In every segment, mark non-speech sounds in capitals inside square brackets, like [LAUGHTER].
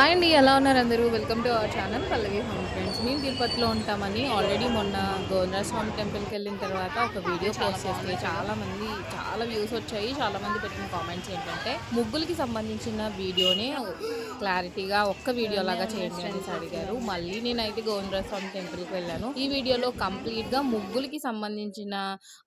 Hi అండి ఎలా ఉన్నారు అందరూ? Welcome to our channel Pallavi home friends మేము తిరుపతిలో ఉంటామని ఆల్రెడీ మొన్న గోవిందరాజ స్వామి టెంపుల్కి వెళ్ళిన తర్వాత ఒక వీడియో పోస్ట్ చేస్తే చాలా మంది చాలా వ్యూస్ వచ్చాయి. చాలా మంది పెట్టిన కామెంట్స్ ఏంటంటే ముగ్గులకి సంబంధించిన వీడియోని క్లారిటీగా ఒక్క వీడియో లాగా చేయండి అని అడిగారు. మళ్ళీ నేనైతే గోవిందరాజ స్వామి టెంపుల్కి వెళ్ళాను. ఈ వీడియోలో కంప్లీట్గా ముగ్గులకి సంబంధించిన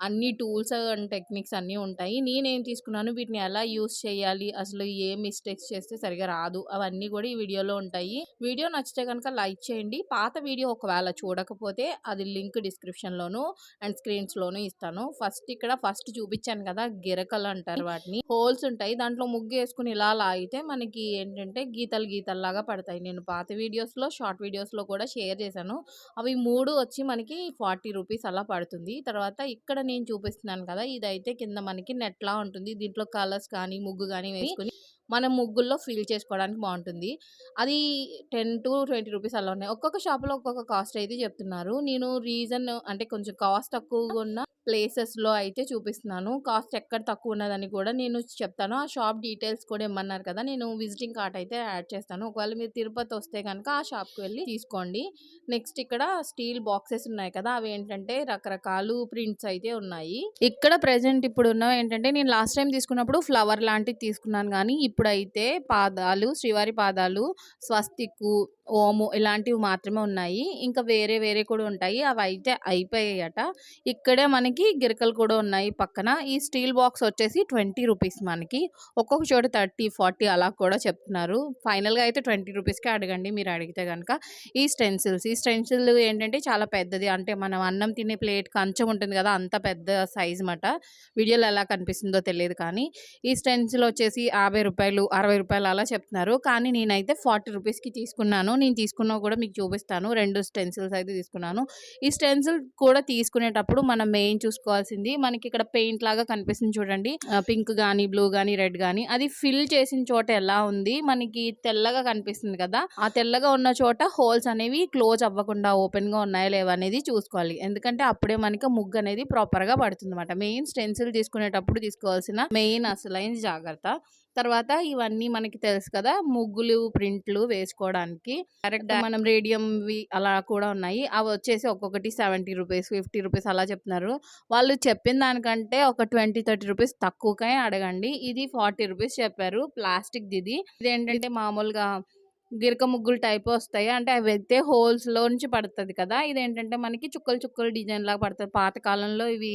అన్ని టూల్స్ అండ్ టెక్నిక్స్ అన్నీ ఉంటాయి. నేనేం తీసుకున్నాను? వీటిని ఎలా యూస్ చేయాలి? అసలు ఏ మిస్టేక్స్ చేస్తే సరిగా రాదు? అవన్నీ కూడా ఈ వీడియోలో ఉంటాయి. వీడియో నచ్చితే కనుక లైక్ చేయండి. పాత వీడియో ఒకవేళ చూడకపోతే అది లింక్ డిస్క్రిప్షన్లోను అండ్ స్క్రీన్స్లోను ఇస్తాను. ఫస్ట్ ఇక్కడ ఫస్ట్ చూపించాను కదా గిరకలు అంటారు వాటిని. హోల్స్ ఉంటాయి. దాంట్లో ముగ్గు వేసుకుని ఇలా లాగితే మనకి ఏంటంటే గీతలు గీతల్లాగా పడతాయి. నేను పాత వీడియోస్లో షార్ట్ వీడియోస్లో కూడా షేర్ చేశాను. అవి మూడు వచ్చి మనకి ఫార్టీ రూపీస్ అలా పడుతుంది. తర్వాత ఇక్కడ నేను చూపిస్తున్నాను కదా ఇదైతే కింద మనకి నెట్లా ఉంటుంది. దీంట్లో కలర్స్ కానీ ముగ్గు కానీ వేసుకుని మనం ముగ్గుల్లో ఫీల్ చేసుకోవడానికి బాగుంటుంది అది టెన్ టు ట్వంటీ రూపీస్ అలా ఉన్నాయి. ఒక్కొక్క షాప్లో ఒక్కొక్క కాస్ట్ అయితే చెప్తున్నారు. నేను రీజన్ అంటే కొంచెం కాస్ట్ తక్కువగా ఉన్న ప్లేసెస్లో అయితే చూపిస్తున్నాను. కాస్ట్ ఎక్కడ తక్కువ ఉన్నదని కూడా నేను చెప్తాను. ఆ షాప్ డీటెయిల్స్ కూడా ఇమ్మన్నారు కదా! నేను విజిటింగ్ కార్ట్ అయితే యాడ్ చేస్తాను. ఒకవేళ మీరు తిరుపతి వస్తే కనుక ఆ షాప్కి వెళ్ళి తీసుకోండి. నెక్స్ట్ ఇక్కడ స్టీల్ బాక్సెస్ ఉన్నాయి కదా! అవి ఏంటంటే రకరకాలు ప్రింట్స్ అయితే ఉన్నాయి. ఇక్కడ ప్రజెంట్ ఇప్పుడు ఉన్నవి ఏంటంటే నేను లాస్ట్ టైం తీసుకున్నప్పుడు ఫ్లవర్ లాంటిది తీసుకున్నాను కానీ ఇప్పుడైతే పాదాలు శ్రీవారి పాదాలు స్వస్తికు ఓము ఇలాంటివి మాత్రమే ఉన్నాయి. ఇంకా వేరే వేరే కూడా ఉంటాయి. అవి అయితే అయిపోయాయట. ఇక్కడే మనకి గిరకలు కూడా ఉన్నాయి పక్కన. ఈ స్టీల్ బాక్స్ వచ్చేసి ట్వంటీ రూపీస్ మనకి. ఒక్కొక్క చోట థర్టీ ఫార్టీ అలా కూడా చెప్తున్నారు. ఫైనల్గా అయితే ట్వంటీ రూపీస్కే అడగండి మీరు అడిగితే కనుక ఈ స్టెన్సిల్స్ ఈ స్టెన్సిల్ ఏంటంటే చాలా పెద్దది. అంటే మనం అన్నం తినే ప్లేట్ కంచం ఉంటుంది కదా అంత పెద్ద సైజ్ మాట వీడియోలో ఎలా కనిపిస్తుందో తెలియదు కానీ. ఈ స్టెన్సిల్ వచ్చేసి యాభై రూపాయలు అరవై రూపాయలు అలా చెప్తున్నారు. కానీ నేనైతే ఫార్టీ రూపీస్కి తీసుకున్నాను. నేను తీసుకున్నా కూడా మీకు చూపిస్తాను. రెండు స్టెన్సిల్స్ అయితే తీసుకున్నాను. ఈ స్టెన్సిల్ కూడా తీసుకునేటప్పుడు మనం మెయిన్ చూసుకోవాల్సింది మనకి ఇక్కడ పెయింట్ లాగా కనిపిస్తుంది చూడండి. పింక్ కానీ బ్లూ కానీ రెడ్ కానీ అది ఫిల్ చేసిన చోట ఎలా ఉంది? మనకి తెల్లగా కనిపిస్తుంది కదా. ఆ తెల్లగా ఉన్న చోట హోల్స్ అనేవి క్లోజ్ అవ్వకుండా ఓపెన్గా ఉన్నాయా లేవా అనేది చూసుకోవాలి. ఎందుకంటే అప్పుడే మనకి ముగ్గు అనేది ప్రాపర్గా పడుతుంది అనమాట మెయిన్ స్టెన్సిల్ తీసుకునేటప్పుడు తీసుకోవాల్సిన మెయిన్ అసలైన జాగ్రత్త. తర్వాత ఇవన్నీ మనకి తెలుసు కదా! ముగ్గులు ప్రింట్లు వేసుకోవడానికి. కరెక్ట్ మనం రేడియం అలా కూడా ఉన్నాయి. అవి వచ్చేసి ఒక్కొక్కటి సెవెంటీ రూపీస్ ఫిఫ్టీ రూపీస్ అలా చెప్తున్నారు. వాళ్ళు చెప్పిన దానికంటే ఒక ట్వంటీ థర్టీ రూపీస్ తక్కువకే అడగండి. ఇది ఫార్టీ రూపీస్ చెప్పారు. ప్లాస్టిక్ ఇది. ఇది ఏంటంటే మామూలుగా గిరక ముగ్గులు టైప్ వస్తాయి. అంటే అవి అయితే హోల్స్లో నుంచి పడుతుంది కదా! ఇదేంటంటే మనకి చుక్కలు చుక్కలు డిజైన్ లాగా పడుతుంది. పాతకాలంలో ఇవి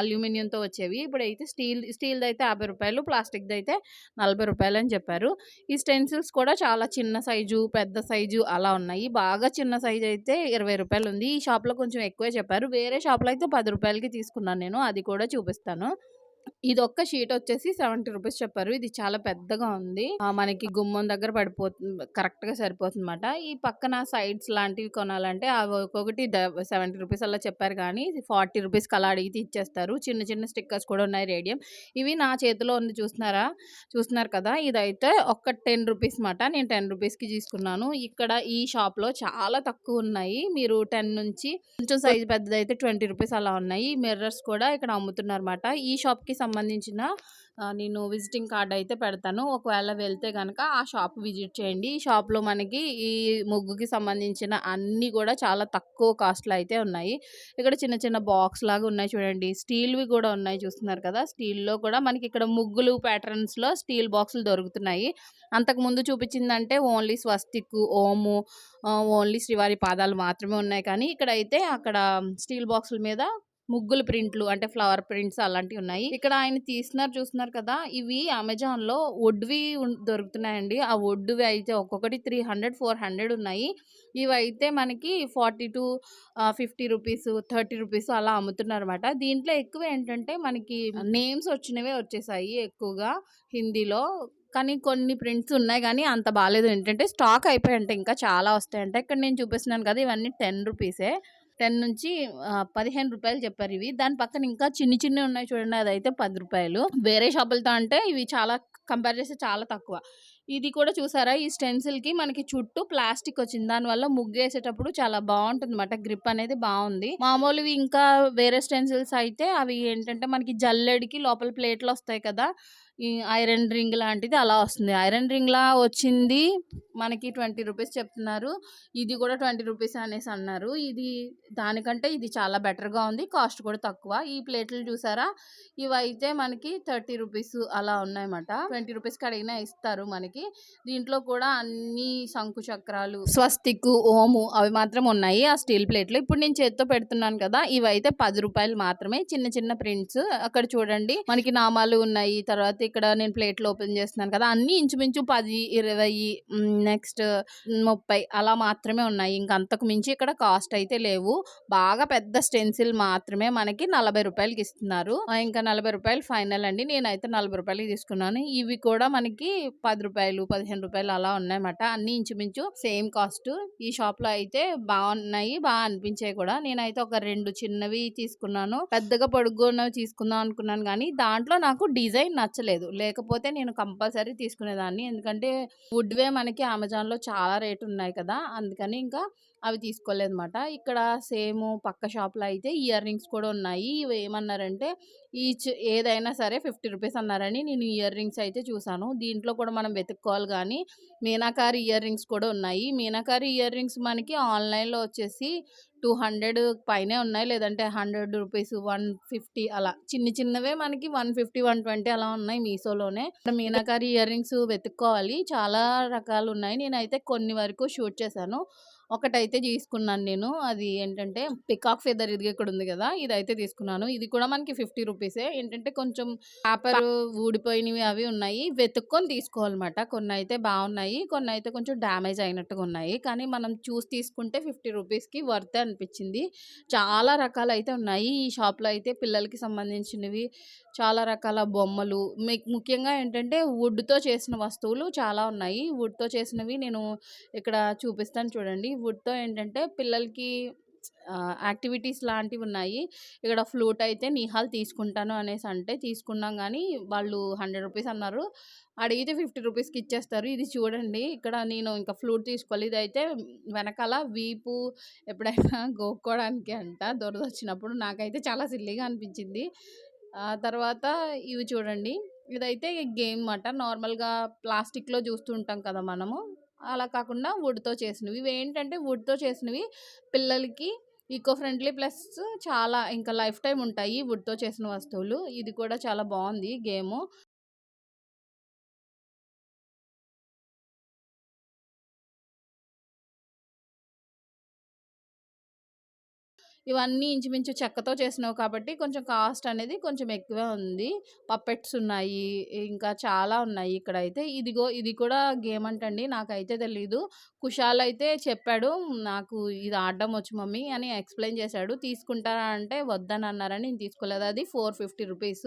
అల్యూమినియంతో వచ్చేవి. ఇప్పుడు అయితే స్టీల్ స్టీల్ది అయితే యాభై రూపాయలు ప్లాస్టిక్ అయితే నలభై రూపాయలు అని చెప్పారు. ఈ స్టెన్సిల్స్ కూడా చాలా చిన్న సైజు పెద్ద సైజు అలా ఉన్నాయి. బాగా చిన్న సైజు అయితే ఇరవై రూపాయలు ఉంది. ఈ షాప్లో కొంచెం ఎక్కువే చెప్పారు. వేరే షాప్లో అయితే పది రూపాయలకి తీసుకున్నాను నేను. అది కూడా చూపిస్తాను. ఇది ఒక్క షీట్ వచ్చేసి సెవెంటీ రూపీస్ చెప్పారు. ఇది చాలా పెద్దగా ఉంది. ఆ, మనకి గుమ్మం దగ్గర పడిపోతుంది కరెక్ట్గా సరిపోతుంది అనమాట ఈ పక్కన సైడ్స్ లాంటివి కొనాలంటే అవి ఒక్కొక్కటి సెవెంటీ రూపీస్ అలా చెప్పారు కానీ ఫార్టీ రూపీస్ అలా అడిగితే ఇచ్చేస్తారు. చిన్న చిన్న స్టిక్కర్స్ కూడా ఉన్నాయి రేడియం. ఇవి నా చేతిలో ఉంది చూస్తున్నారా? చూస్తున్నారు కదా? ఇదైతే ఒక్క టెన్ రూపీస్ మాట నేను టెన్ రూపీస్కి తీసుకున్నాను. ఇక్కడ ఈ షాప్లో చాలా తక్కువ ఉన్నాయి. మీరు టెన్ నుంచి కొంచెం సైజ్ పెద్దదైతే ట్వంటీ రూపీస్ అలా ఉన్నాయి. మిర్రర్స్ కూడా ఇక్కడ అమ్ముతున్నారు అనమాట ఈ షాప్కి సంబంధించిన నేను విజిటింగ్ కార్డ్ అయితే పెడతాను. ఒకవేళ వెళ్తే కనుక ఆ షాప్ విజిట్ చేయండి. ఈ షాప్లో మనకి ఈ ముగ్గుకి సంబంధించిన అన్నీ కూడా చాలా తక్కువ కాస్ట్లో అయితే ఉన్నాయి. ఇక్కడ చిన్న చిన్న బాక్స్ లాగా ఉన్నాయి చూడండి. స్టీల్వి కూడా ఉన్నాయి చూస్తున్నారు కదా. స్టీల్లో కూడా మనకి ఇక్కడ ముగ్గులు ప్యాటర్న్స్లో స్టీల్ బాక్సులు దొరుకుతున్నాయి. అంతకు ముందు చూపించిందంటే ఓన్లీ స్వస్తిక్ ఓము ఓన్లీ శ్రీవారి పాదాలు మాత్రమే ఉన్నాయి. కానీ ఇక్కడైతే అక్కడ స్టీల్ బాక్సుల మీద ముగ్గులు ప్రింట్లు అంటే ఫ్లవర్ ప్రింట్స్ అలాంటివి ఉన్నాయి. ఇక్కడ ఆయన తీస్తున్నారు చూస్తున్నారు కదా ఇవి అమెజాన్లో ఒడ్వి దొరుకుతున్నాయండి. ఆ వుడ్వి అయితే ఒక్కొక్కటి త్రీ హండ్రెడ్ ఫోర్ హండ్రెడ్ ఉన్నాయి. ఇవి అయితే మనకి forty to fifty rupees thirty rupees అలా అమ్ముతున్నారు అనమాట దీంట్లో ఎక్కువ ఏంటంటే మనకి నేమ్స్ వచ్చినవే వచ్చేసాయి ఎక్కువగా హిందీలో. కానీ కొన్ని ప్రింట్స్ ఉన్నాయి కానీ అంత బాగాలేదు. ఏంటంటే స్టాక్ అయిపోయాయంటే ఇంకా చాలా వస్తాయంట. ఇక్కడ నేను చూపిస్తున్నాను కదా ఇవన్నీ టెన్ రూపీసే. టెన్ నుంచి పదిహేను రూపాయలు చెప్పారు ఇవి. దాని పక్కన ఇంకా చిన్ని చిన్ని ఉన్నాయి చూడండి అదైతే పది రూపాయలు. వేరే షాపులతో అంటే ఇవి చాలా కంపేర్ చేస్తే చాలా తక్కువ. ఇది కూడా చూసారా? ఈ స్టెన్సిల్కి మనకి చుట్టూ ప్లాస్టిక్ వచ్చింది. దానివల్ల ముగ్గు వేసేటప్పుడు చాలా బాగుంటుంది అనమాట గ్రిప్ అనేది బాగుంది. మామూలువి ఇంకా వేరే స్టెన్సిల్స్ అయితే అవి ఏంటంటే మనకి జల్లెడికి లోపల ప్లేట్లు వస్తాయి కదా ఐరన్ రింగ్ లాంటిది అలా వస్తుంది. ఐరన్ రింగ్లా వచ్చింది మనకి ట్వంటీ రూపీస్ చెప్తున్నారు. ఇది కూడా ట్వంటీ రూపీస్ అనేసి అన్నారు. ఇది దానికంటే ఇది చాలా బెటర్గా ఉంది. కాస్ట్ కూడా తక్కువ. ఈ ప్లేట్లు చూసారా? ఇవైతే మనకి థర్టీ రూపీస్ అలా ఉన్నాయన్నమాట. ట్వంటీ రూపీస్కి అడిగినా ఇస్తారు మనకి. దీంట్లో కూడా అన్ని శంకు చక్రాలు స్వస్తిక్ ఓము అవి మాత్రం ఉన్నాయి ఆ స్టీల్ ప్లేట్లు. ఇప్పుడు నేను చేత్తో పెడుతున్నాను కదా ఇవైతే పది రూపాయలు మాత్రమే. చిన్న చిన్న ప్రింట్స్. అక్కడ చూడండి మనకి నామాలు ఉన్నాయి. తర్వాత ఇక్కడ నేను ప్లేట్లు ఓపెన్ చేస్తున్నాను కదా అన్ని ఇంచుమించు పది ఇరవై నెక్స్ట్ ముప్పై అలా మాత్రమే ఉన్నాయి. ఇంక అంతకు మించి ఇక్కడ కాస్ట్ అయితే లేవు. బాగా పెద్ద స్టెన్సిల్ మాత్రమే మనకి నలభై రూపాయలకి ఇస్తున్నారు. ఇంకా నలభై రూపాయలు ఫైనల్ అండి. నేనైతే నలభై రూపాయలకి తీసుకున్నాను. ఇవి కూడా మనకి పది రూపాయలు పదిహేను రూపాయలు అలా ఉన్నాయన్నమాట. అన్ని ఇంచుమించు సేమ్ కాస్ట్. ఈ షాప్లో అయితే బాగున్నాయి బాగా అనిపించాయి కూడా. నేనైతే ఒక రెండు చిన్నవి తీసుకున్నాను. పెద్దగా పొడుగున్నవి తీసుకుందాం అనుకున్నాను కానీ దాంట్లో నాకు డిజైన్ నచ్చలేదు. లేదు. లేకపోతే నేను కంపల్సరీ తీసుకునేదాన్ని. ఎందుకంటే వుడ్వే మనకి అమెజాన్లో చాలా రేటు ఉన్నాయి కదా! అందుకని ఇంకా అవి తీసుకోలేదు అనమాట ఇక్కడ సేమ్ పక్క షాప్లో అయితే ఇయర్ రింగ్స్ కూడా ఉన్నాయి. ఇవి ఏమన్నారంటే ఈచ్ ఏదైనా సరే ఫిఫ్టీ రూపీస్ అన్నారని నేను ఇయర్ రింగ్స్ అయితే చూశాను దీంట్లో కూడా మనం వెతుక్కోవాలి కానీ మీనాకారి ఇయర్ రింగ్స్ కూడా ఉన్నాయి. మీనాకారి ఇయర్ రింగ్స్ మనకి ఆన్లైన్లో వచ్చేసి టూ హండ్రెడ్ పైనే ఉన్నాయి. లేదంటే హండ్రెడ్ రూపీస్ వన్ ఫిఫ్టీ అలా. చిన్న చిన్నవే మనకి వన్ ఫిఫ్టీ వన్ ట్వంటీ అలా ఉన్నాయి మీషోలోనే. మీనాకారి ఇయర్ రింగ్స్ వెతుక్కోవాలి. చాలా రకాలు ఉన్నాయి. నేనైతే కొన్ని వరకు షూట్ చేశాను. ఒకటైతే తీసుకున్నాను నేను. అది ఏంటంటే పికాక్ ఫెదర్ ఇది ఇక్కడ ఉంది కదా ఇది అయితే తీసుకున్నాను. ఇది కూడా మనకి ఫిఫ్టీ రూపీసే. ఏంటంటే కొంచెం పేపర్ ఊడిపోయినవి అవి ఉన్నాయి. వెతుక్కొని తీసుకోవాలన్నమాట. కొన్ని అయితే బాగున్నాయి. కొన్ని అయితే కొంచెం డ్యామేజ్ అయినట్టుగా ఉన్నాయి. కానీ మనం చూసి తీసుకుంటే ఫిఫ్టీ రూపీస్కి వర్త్ అనిపించింది. చాలా రకాలు అయితే ఉన్నాయి. ఈ షాప్లో అయితే పిల్లలకి సంబంధించినవి చాలా రకాల బొమ్మలు ముఖ్యంగా ఏంటంటే వుడ్తో చేసిన వస్తువులు చాలా ఉన్నాయి. వుడ్తో చేసినవి నేను ఇక్కడ చూపిస్తాను చూడండి. వుడ్తో ఏంటంటే పిల్లలకి యాక్టివిటీస్ లాంటివి ఉన్నాయి. ఇక్కడ ఫ్లూట్ అయితే నిహాల్ తీసుకుంటాను అనేసి అంటే తీసుకున్నాం కానీ వాళ్ళు హండ్రెడ్ రూపీస్ అన్నారు. అడిగితే ఫిఫ్టీ రూపీస్కి ఇచ్చేస్తారు. ఇది చూడండి. ఇక్కడ నేను ఇంకా ఫ్లూట్ తీసుకోవాలి. ఇది అయితే వెనకాల వీపు ఎప్పుడైనా [LAUGHS] గోక్కోవడానికి అంట దొరద వచ్చినప్పుడు నాకైతే చాలా సిల్లీగా అనిపించింది. ఆ తర్వాత ఇవి చూడండి. ఇదైతే గేమ్ మాట నార్మల్గా ప్లాస్టిక్లో చూస్తూ ఉంటాం కదా మనము. అలా కాకుండా వుడ్తో చేసినవి. ఇవి ఏంటంటే వుడ్తో చేసినవి పిల్లలకి ఈకో ఫ్రెండ్లీ ప్లస్ చాలా ఇంకా లైఫ్ టైం ఉంటాయి వుడ్తో చేసిన వస్తువులు. ఇది కూడా చాలా బాగుంది గేమ్. ఇవన్నీ ఇంచుమించు చెక్కతో చేసినవి కాబట్టి కొంచెం కాస్ట్ అనేది కొంచెం ఎక్కువే ఉంది. పప్పెట్స్ ఉన్నాయి ఇంకా చాలా ఉన్నాయి ఇక్కడ అయితే ఇదిగో ఇది కూడా గేమ్ అంటండి నాకైతే తెలీదు. కుషాల్ అయితే చెప్పాడు నాకు ఇది ఆడడం వచ్చు మమ్మీ అని ఎక్స్ప్లెయిన్ చేశాడు. తీసుకుంటారా అంటే వద్దని అన్నారని నేను తీసుకోలేదు. అది ఫోర్ ఫిఫ్టీ రూపీస్.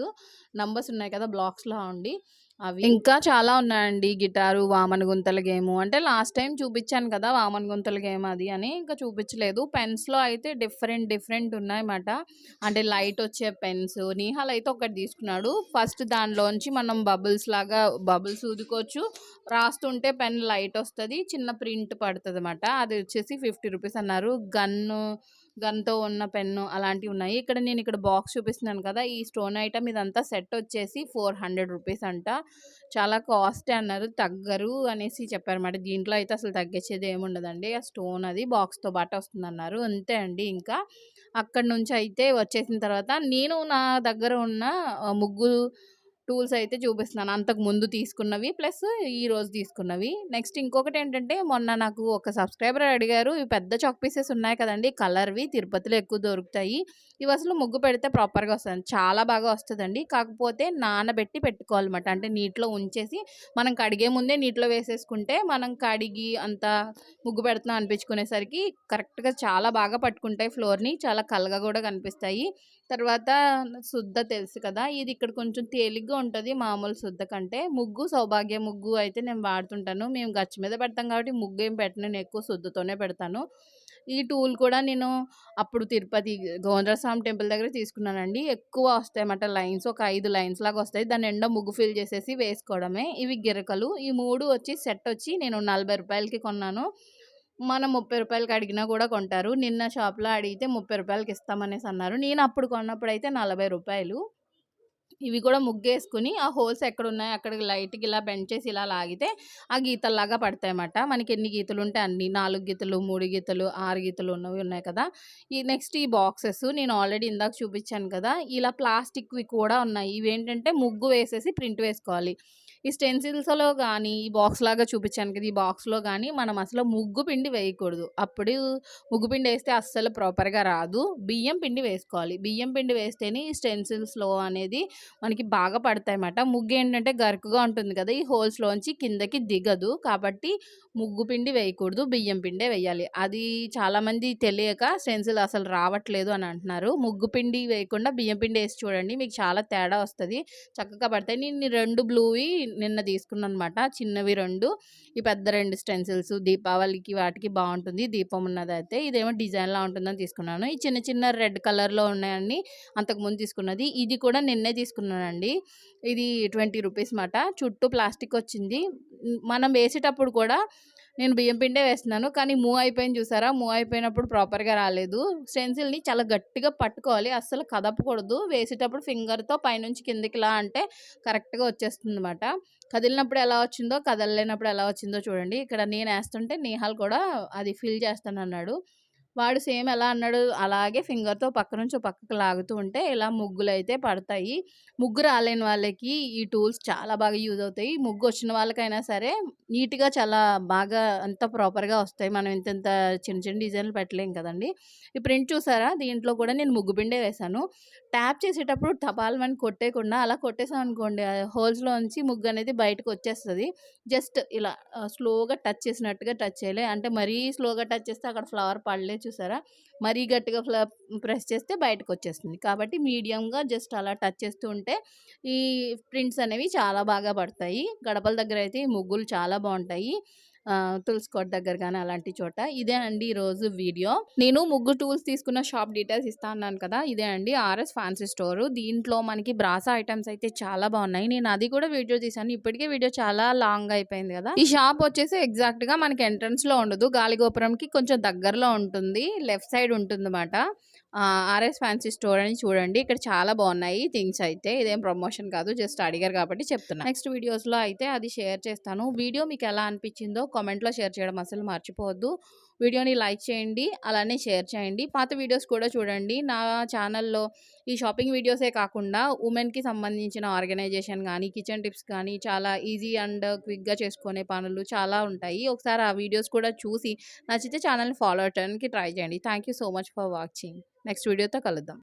నంబర్స్ ఉన్నాయి కదా బ్లాక్స్లో ఉండి. అవి? ఇంకా చాలా ఉన్నాయండి. గిటారు వామన గుంతల గేమ్. అంటే లాస్ట్ టైం చూపించాను కదా వామన గుంతల గేమ్ అది అని ఇంకా చూపించలేదు. పెన్స్లో అయితే డిఫరెంట్ డిఫరెంట్ ఉన్నాయన్నమాట. అంటే లైట్ వచ్చే పెన్స్. నిహాల్ అయితే ఒకటి తీసుకున్నాడు. ఫస్ట్ దానిలోంచి మనం బబుల్స్ లాగా బబుల్స్ ఊదుకోవచ్చు. రాస్తుంటే పెన్ లైట్ వస్తుంది. చిన్న ప్రింట్ పడుతుంది అది వచ్చేసి ఫిఫ్టీ రూపీస్ అన్నారు. గన్ను గన్తో ఉన్న పెన్ను అలాంటివి ఉన్నాయి. ఇక్కడ నేను ఇక్కడ బాక్స్ చూపిస్తున్నాను కదా ఈ స్టోన్ ఐటమ్ ఇదంతా సెట్ వచ్చేసి ఫోర్ హండ్రెడ్ రూపీస్ అంట. చాలా కాస్ట్ అన్నారు తగ్గరు అనేసి చెప్పారన్నమాట దీంట్లో అయితే అసలు తగ్గించేది ఏముండదండి ఆ స్టోన్ అది బాక్స్తో పాటు వస్తుంది అన్నారు అంతే అండి ఇంకా. అక్కడ నుంచి అయితే వచ్చేసిన తర్వాత నేను నా దగ్గర ఉన్న ముగ్గు టూల్స్ అయితే చూపిస్తున్నాను. అంతకు ముందు తీసుకున్నవి ప్లస్ ఈ రోజు తీసుకున్నవి. నెక్స్ట్ ఇంకొకటి ఏంటంటే మొన్న నాకు ఒక సబ్స్క్రైబర్ అడిగారు. ఇవి పెద్ద చాక్ పీసెస్ ఉన్నాయి కదండి కలర్వి తిరుపతిలో ఎక్కువ దొరుకుతాయి. ఇవి అసలు ముగ్గు పెడితే ప్రాపర్గా వస్తుంది చాలా బాగా వస్తుందండి. కాకపోతే నానబెట్టి పెట్టుకోవాలన్నమాట. అంటే నీటిలో ఉంచేసి మనం కడిగే ముందే నీటిలో వేసేసుకుంటే మనం కడిగి అంత ముగ్గు పెడుతున్నాం అనిపించుకునేసరికి కరెక్ట్గా చాలా బాగా పట్టుకుంటాయి ఫ్లోర్ని. చాలా కలగా కూడా కనిపిస్తాయి. తర్వాత శుద్ధ తెలుసు కదా! ఇది ఇక్కడ కొంచెం తేలిగ్గా ఉంటుంది మామూలు శుద్ధ కంటే. ముగ్గు సౌభాగ్య ముగ్గు అయితే నేను వాడుతుంటాను. మేము గచ్చు మీద పెడతాం కాబట్టి ముగ్గు ఏం పెట్టను. నేను ఎక్కువ శుద్ధతోనే పెడతాను. ఈ టూల్ కూడా నేను అప్పుడు తిరుపతి గోవిందస్వామి టెంపుల్ దగ్గర తీసుకున్నానండి. ఎక్కువ వస్తాయి అన్నమాట లైన్స్. ఒక ఐదు లైన్స్ లాగా వస్తాయి. దాని ఎండ ముగ్గు ఫిల్ చేసేసి వేసుకోవడమే. ఇవి గిరకలు. ఈ మూడు వచ్చి సెట్ వచ్చి నేను నలభై రూపాయలకి కొన్నాను. మనం ముప్పై రూపాయలకి అడిగినా కూడా కొంటారు. నిన్న షాప్లో అడిగితే ముప్పై రూపాయలకి ఇస్తామనేసి అన్నారు. నేను అప్పుడు కొన్నప్పుడు అయితే నలభై రూపాయలు. ఇవి కూడా ముగ్గేసుకుని ఆ హోల్స్ ఎక్కడ ఉన్నాయో అక్కడికి లైట్కి ఇలా బెండ్ చేసి ఇలా లాగితే ఆ గీతల్లాగా పడతాయన్నమాట. మనకి ఎన్ని గీతలు ఉంటే అన్ని నాలుగు గీతలు, మూడు గీతలు, ఆరు గీతలు ఉన్నవి ఉన్నాయి కదా! ఈ నెక్స్ట్ ఈ బాక్సెస్ నేను ఆల్రెడీ ఇందాక చూపించాను కదా! ఇలా ప్లాస్టిక్‌వి కూడా ఉన్నాయి. ఇవేంటంటే ముగ్గు వేసేసి ప్రింట్ వేసుకోవాలి. ఈ స్టెన్సిల్స్‌లో కానీ ఈ బాక్స్ లాగా చూపించాను కదా! ఈ బాక్స్‌లో కానీ మనం అసలు ముగ్గు పిండి వేయకూడదు. అప్పుడు ముగ్గు పిండి వేస్తే అస్సలు ప్రాపర్‌గా రాదు. బియ్యం పిండి వేసుకోవాలి. బియ్యం పిండి వేస్తేనే ఈ స్టెన్సిల్స్‌లో అనేది మనకి బాగా పడతాయన్నమాట. ముగ్గు ఏంటంటే గరుకుగా ఉంటుంది కదా! ఈ హోల్స్‌లోంచి కిందకి దిగదు. కాబట్టి ముగ్గు పిండి వేయకూడదు. బియ్యం పిండే వేయాలి. అది చాలామంది తెలియక స్టెన్సిల్ అసలు రావట్లేదు అని అంటున్నారు. ముగ్గు పిండి వేయకుండా బియ్యం పిండి వేసి చూడండి. మీకు చాలా తేడా వస్తుంది చక్కగా పడతాయి. నేను రెండు బ్లూవి నిన్న తీసుకున్నాను అనమాట చిన్నవి రెండు ఈ పెద్ద రెండు స్టెన్సిల్స్ దీపావళికి వాటికి బాగుంటుంది దీపం ఉన్నదైతే. ఇదేమో డిజైన్‌లా ఉంటుందని తీసుకున్నాను. ఈ చిన్న చిన్న రెడ్ కలర్‌లో ఉన్నాయని అంతకుముందు తీసుకున్నది. ఇది కూడా నిన్నే తీసుకున్నానండి. ఇది 20 రూపీస్ మాట. చుట్టూ ప్లాస్టిక్ వచ్చింది. మనం వేసేటప్పుడు కూడా నేను బియ్యం పిండే వేస్తున్నాను. కానీ మూవ్ అయిపోయింది చూసారా? మూవ్ అయిపోయినప్పుడు ప్రాపర్‌గా రాలేదు. స్టెన్సిల్‌ని చాలా గట్టిగా పట్టుకోవాలి. అస్సలు కదపకూడదు. వేసేటప్పుడు ఫింగర్‌తో పైనుంచి కిందికిలా అంటే కరెక్ట్‌గా వచ్చేస్తుంది అనమాట కదిలినప్పుడు ఎలా వచ్చిందో, కదలలేనప్పుడు ఎలా వచ్చిందో చూడండి. ఇక్కడ నేను వేస్తుంటే నేహాల్ కూడా అది ఫిల్ చేస్తానన్నాడు. వాడు సేమ్ ఎలా అన్నాడు అలాగే ఫింగర్‌తో పక్క నుంచి పక్కకు లాగుతూ ఉంటే ఇలా ముగ్గులు అయితే పడతాయి. ముగ్గు రాలేని వాళ్ళకి ఈ టూల్స్ చాలా బాగా యూజ్ అవుతాయి. ముగ్గు వచ్చిన వాళ్ళకైనా సరే నీట్‌గా చాలా బాగా అంత ప్రాపర్‌గా వస్తాయి. మనం ఇంతంత చిన్న చిన్న డిజైన్‌లు పెట్టలేం కదండీ! ఈ ప్రింట్ చూసారా? దీంట్లో కూడా నేను ముగ్గు పిండే వేశాను. ట్యాప్ చేసేటప్పుడు టపాల్మని కొట్టేయకుండా అలా కొట్టేసామనుకోండి హోల్స్లో హోల్స్‌లోంచి ముగ్గు అనేది బయటకు వచ్చేస్తుంది జస్ట్ ఇలా స్లోగా టచ్ చేసినట్టుగా టచ్ చేయలే అంటే మరీ స్లోగా టచ్ చేస్తే అక్కడ ఫ్లవర్ పడలేదు చూసారా? మరీ గట్టిగా ఫ్లా ప్రెస్ చేస్తే బయటకొచ్చేస్తుంది. కాబట్టి మీడియంగా జస్ట్ అలా టచ్ చేస్తూ ఉంటే ఈ ప్రింట్స్ అనేవి చాలా బాగా పడతాయి. గడపల దగ్గర అయితే ఈ ముగ్గులు చాలా బాగుంటాయి ఆహ్, తులసి కోట దగ్గర కానీ అలాంటి చోట. ఇదే అండి ఈరోజు వీడియో. నేను ముగ్గు టూల్స్ తీసుకున్న షాప్ డీటెయిల్స్ ఇస్తా అన్నాను కదా! ఇదే అండి ఆర్ఎస్ ఫ్యాన్సీ స్టోరు. దీంట్లో మనకి బ్రాసా ఐటమ్స్ అయితే చాలా బాగున్నాయి నేను అది కూడా వీడియో తీసాను ఇప్పటికే వీడియో చాలా లాంగ్ అయిపోయింది కదా! ఈ షాప్ వచ్చేసి ఎగ్జాక్ట్‌గా మనకి ఎంట్రన్స్‌లో ఉండదు. గాలిగోపురంకి కొంచెం దగ్గరలో ఉంటుంది. లెఫ్ట్ సైడ్ ఉంటుందన్నమాట. ఆర్ఎస్ ఫ్యాన్సీ స్టోర్ అని చూడండి. ఇక్కడ చాలా బాగున్నాయి థింగ్స్ అయితే. ఇదేం ప్రమోషన్ కాదు. జస్ట్ అడిగారు కాబట్టి చెప్తున్నా. నెక్స్ట్ వీడియోస్‌లో అయితే అది షేర్ చేస్తాను. వీడియో మీకు ఎలా అనిపించిందో కామెంట్‌లో షేర్ చేయడం అసలు మర్చిపోవద్దు. వీడియోని లైక్ చేయండి. అలానే షేర్ చేయండి. పాత వీడియోస్ కూడా చూడండి. నా ఛానల్‌లో ఈ షాపింగ్ వీడియోసే కాకుండా ఉమెన్‌కి సంబంధించిన ఆర్గనైజేషన్ కానీ కిచెన్ టిప్స్ కానీ చాలా ఈజీ అండ్ క్విక్‌గా చేసుకునే పనులు చాలా ఉంటాయి. ఒకసారి ఆ వీడియోస్ కూడా చూసి నచ్చితే ఛానల్‌ని ఫాలో అవటానికి ట్రై చేయండి. Thank you so much for watching. Next వీడియోతో కలుద్దాం.